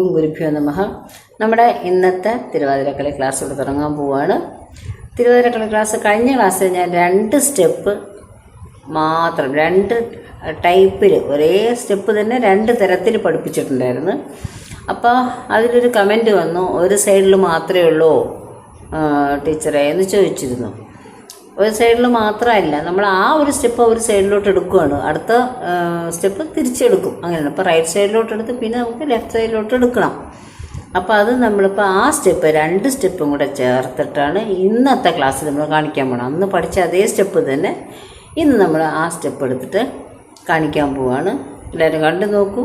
ഓം ഗുരുഭ്യോ നമഹ നമ്മുടെ ഇന്നത്തെ തിരുവാതിരക്കളി ക്ലാസ് ഇവിടെ തുടങ്ങാൻ പോവുകയാണ് തിരുവാതിരക്കളി ക്ലാസ് കഴിഞ്ഞ ക്ലാസ്സിൽ ഞാൻ രണ്ട് സ്റ്റെപ്പ് മാത്രം രണ്ട് ടൈപ്പിൽ ഒരേ സ്റ്റെപ്പ് തന്നെ രണ്ട് തരത്തിൽ പഠിപ്പിച്ചിട്ടുണ്ടായിരുന്നു. അപ്പോൾ അതിലൊരു കമന്റ് വന്നു ഒരു സൈഡിൽ മാത്രമേ ഉള്ളൂ ടീച്ചറെ എന്ന് ചോദിച്ചിരുന്നു. ഒരു സൈഡിൽ മാത്രമല്ല നമ്മൾ ആ ഒരു സ്റ്റെപ്പ് ഒരു സൈഡിലോട്ട് എടുക്കുകയാണ് അടുത്ത സ്റ്റെപ്പ് തിരിച്ചെടുക്കും. അങ്ങനെയാണ്. അപ്പോൾ റൈറ്റ് സൈഡിലോട്ട് എടുത്ത് പിന്നെ നമുക്ക് ലെഫ്റ്റ് സൈഡിലോട്ട് എടുക്കണം. അപ്പോൾ അത് നമ്മളിപ്പോൾ ആ സ്റ്റെപ്പ് രണ്ട് സ്റ്റെപ്പും കൂടെ ചേർത്തിട്ടാണ് ഇന്നത്തെ ക്ലാസ്സിൽ നമ്മൾ കാണിക്കാൻ പോകണം അന്ന് പഠിച്ച അതേ സ്റ്റെപ്പ് തന്നെ ഇന്ന് നമ്മൾ ആ സ്റ്റെപ്പ് എടുത്തിട്ട് കാണിക്കാൻ പോവാണ്. എല്ലാവരും കണ്ടു നോക്കൂ.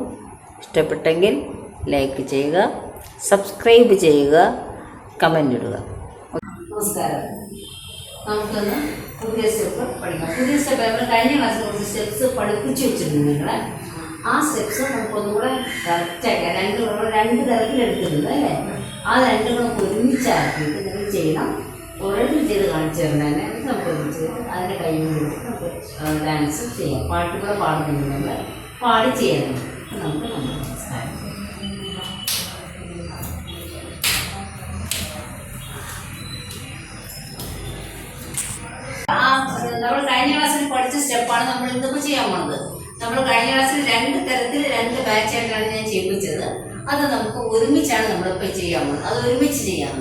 ഇഷ്ടപ്പെട്ടെങ്കിൽ ലൈക്ക് ചെയ്യുക സബ്സ്ക്രൈബ് ചെയ്യുക കമന്റ് ഇടുക. നമസ്കാരം. നമുക്കൊന്ന് പുതിയ സ്റ്റെപ്പ് പഠിക്കാം. പുതിയ സ്റ്റെപ്പ് നമ്മൾ കഴിഞ്ഞ ക്ലാസ്സിൽ കുറച്ച് സ്റ്റെപ്സ് പഠിപ്പിച്ച് വെച്ചിരുന്നു നിങ്ങളെ. ആ സ്റ്റെപ്സ് നമുക്കൊന്നും കൂടെ കറക്റ്റാക്കാം രണ്ട് നമ്മൾ രണ്ട് തരത്തിൽ എടുത്തിട്ടുണ്ട് അല്ലേ? ആ രണ്ട് കൂടെ ഒരുമിച്ചാക്കിയിട്ട് നിങ്ങൾ ചെയ്യണം. ഓരോരുത്തരും ചെയ്ത് കാണിച്ചു തരണം. തന്നെ നമുക്ക് ഒരുമിച്ച് അതിന്റെ കൈ കൊടുത്ത് നമുക്ക് ഡാൻസ് ചെയ്യാം. പാട്ടുകൾ പാടുന്നുണ്ട് നമ്മൾ പാടി ചെയ്യണം. നമുക്ക് നമ്മുടെ സ്റ്റെപ്പാണ് നമ്മൾ ഇന്നിപ്പോൾ ചെയ്യാൻ പോണത്. നമ്മൾ കഴിഞ്ഞ ക്ലാസ്സിൽ രണ്ട് തരത്തിൽ രണ്ട് ബാച്ചായിട്ടാണ് ഞാൻ ചെയ്യിപ്പിച്ചത്. അത് നമുക്ക് ഒരുമിച്ചാണ് നമ്മളിപ്പോൾ ചെയ്യാൻ പോകുന്നത് അത് ഒരുമിച്ച് ചെയ്യാം.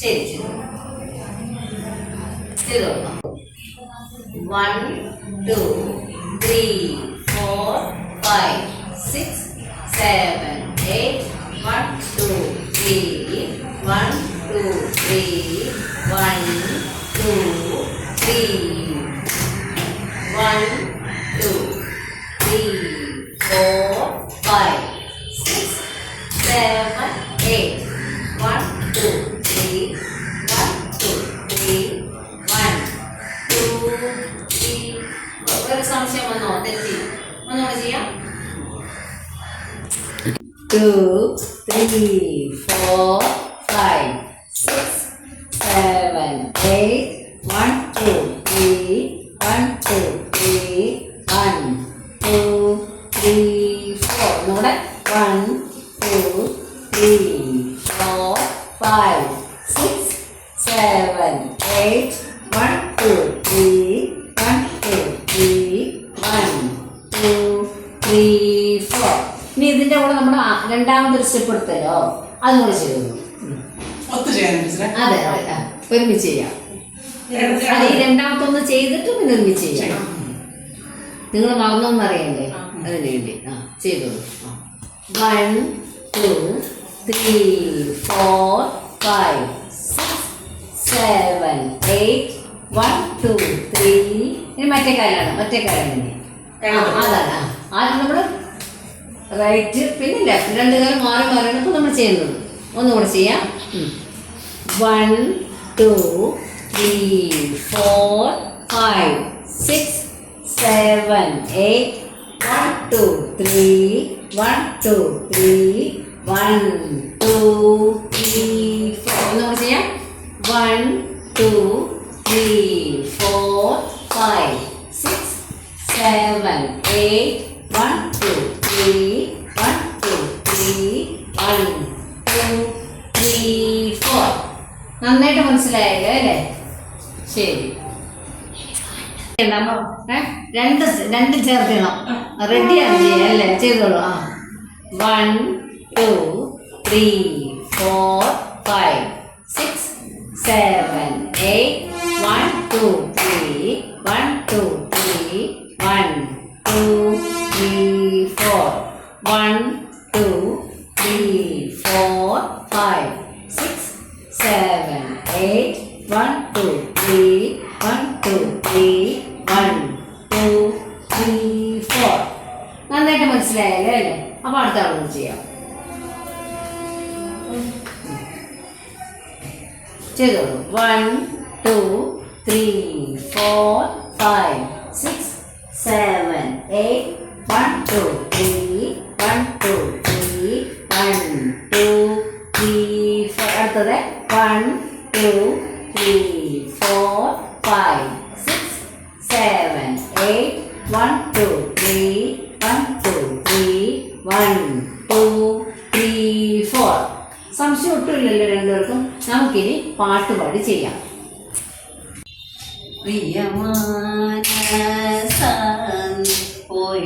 ശരി ചെയ്തോ one two three four five six seven eight one two three one two three one two three one two three four five six seven eight one two three one two three one two three ഒരു സംശയം വന്നോ തെറ്റി ഒന്നുകൂടെ ചെയ്യാം two, three, four, five, six, seven, eight, one, two, three, one, two, three, one, two, three, four. ഒന്നുകൂടെ one, two, three, four, five, six, seven, eight, one, two, three, one, two, three, one, two, three, four. ഇനി ഇതിന്റെ കൂടെ നമ്മൾ രണ്ടാമതൊരു step എടുത്തല്ലോ അതും കൂടെ ചെയ്തു അതെ അതെ ഒരുമിച്ച് ചെയ്യാം അത് ഈ രണ്ടാമത്തെ ചെയ്തിട്ട് പിന്നെ ഒരുമിച്ച് ചെയ്യാം നിങ്ങൾ മറന്നൊന്നും അറിയണ്ടേ അതിന് വേണ്ടി ആ ചെയ്തോളൂ. One two three four five six seven eight one two three ഇനി മറ്റേ കാലാണ് മറ്റേ കാര്യം തന്നെ. അതാണ്. ആദ്യം നമ്മൾ റൈറ്റ് പിന്നെ ലെഫ്റ്റ് രണ്ട് കാലം മാറി മാറിയാണ് ഇപ്പോൾ നമ്മൾ ചെയ്യുന്നത്. ഒന്നുകൂടെ ചെയ്യാം. One two three four five six seven eight one two three one two three one two three four നമുക്ക് ചെയ്യാം. One two three four five six seven eight one two three one two three one two three four നന്നായിട്ട് മനസ്സിലായല്ലോ? അല്ലേ ശരി. രണ്ട് രണ്ട് റെഡിയാണ് ചെയ്യാം അല്ലേ? ചെയ്തോളൂ. ആ. One two three four five six seven eight one two three one four നന്നായിട്ട് മനസ്സിലായല്ലേ? അല്ലേ അപ്പോൾ അടുത്ത ആളൊന്ന് ചെയ്യാം. ചെയ്തോളൂ one two three four five six seven eight one two three one two three one two three four അടുത്തത്. One two three four five four സംശയം ഒട്ടുമില്ലല്ലോ രണ്ടുപേർക്കും. നമുക്കിനി പാട്ടുപാടി ചെയ്യാം. പ്രിയമാന പോയി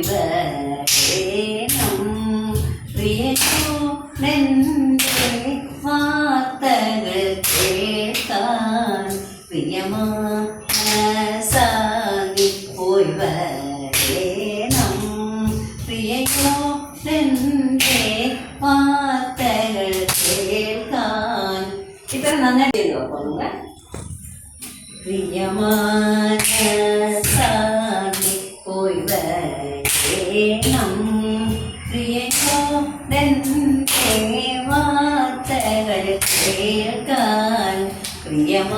പ്രിയമാനസാനി പോയി വരേണം പ്രിയനോടന്റെ വാർത്തകൾ കേൾക്കാൻ പ്രിയമാനസാനി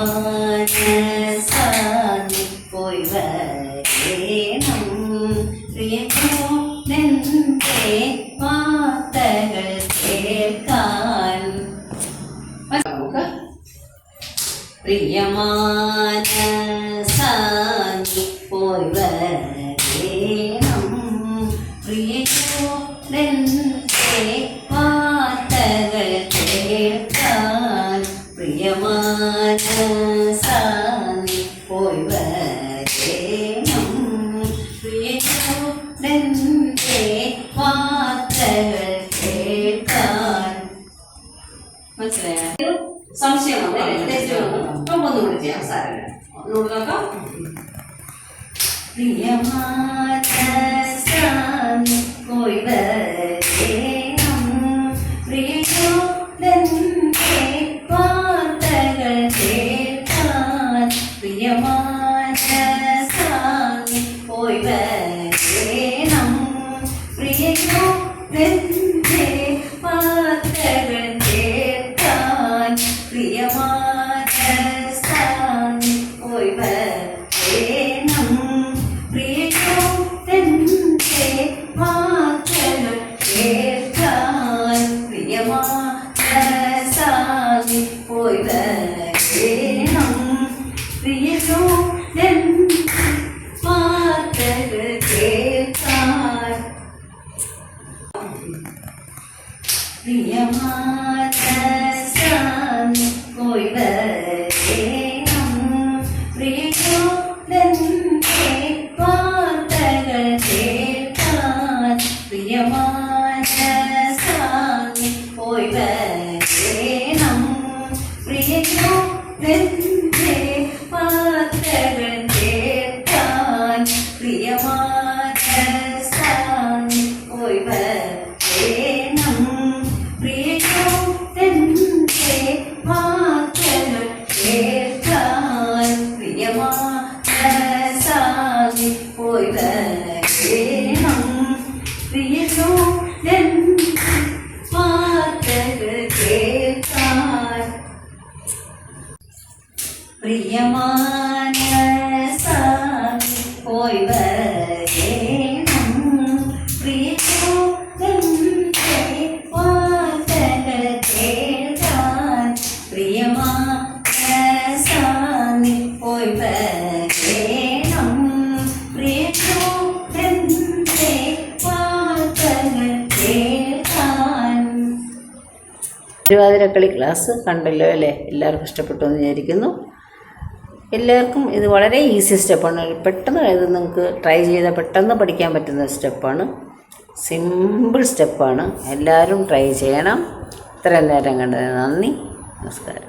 പോയി വരേണം പ്രിയനോടന്റെ വാർത്തകൾ കേൾക്കാൻ നമുക്ക് പ്രിയമാനസാനി മനസ്സിലായോ? സംശയമാണോ നമുക്കൊന്നുകൂടി ചെയ്യാം സാരമില്ല. ഒന്നുകൂടി നോക്കാം. പ്രിയമാനസാനി പോയി വരേണം പ്രിയമാനസാനി പോയി വരേണം പ്രിയനോടന്റെ വാർത്തകൾ കേൾക്കാൻ പ്രിയമാനസാനി പോയി വരേണം പ്രിയനോടന്റെ വാർത്തകൾ കേൾക്കാൻ പ്രിയമാനസാനി തിരുവാതിരക്കളി ക്ലാസ് കണ്ടല്ലോ അല്ലേ? എല്ലാവർക്കും ഇഷ്ടപ്പെട്ടു എന്ന് വിചാരിക്കുന്നു. എല്ലാവർക്കും ഇത് വളരെ ഈസി സ്റ്റെപ്പാണ് പെട്ടെന്ന് ഇത് നിങ്ങൾക്ക് ട്രൈ ചെയ്താൽ പെട്ടെന്ന് പഠിക്കാൻ പറ്റുന്ന സ്റ്റെപ്പാണ് സിമ്പിൾ സ്റ്റെപ്പാണ് എല്ലാവരും ട്രൈ ചെയ്യണം. ഇത്രയും നേരം കണ്ടത് നന്ദി. നമസ്കാരം.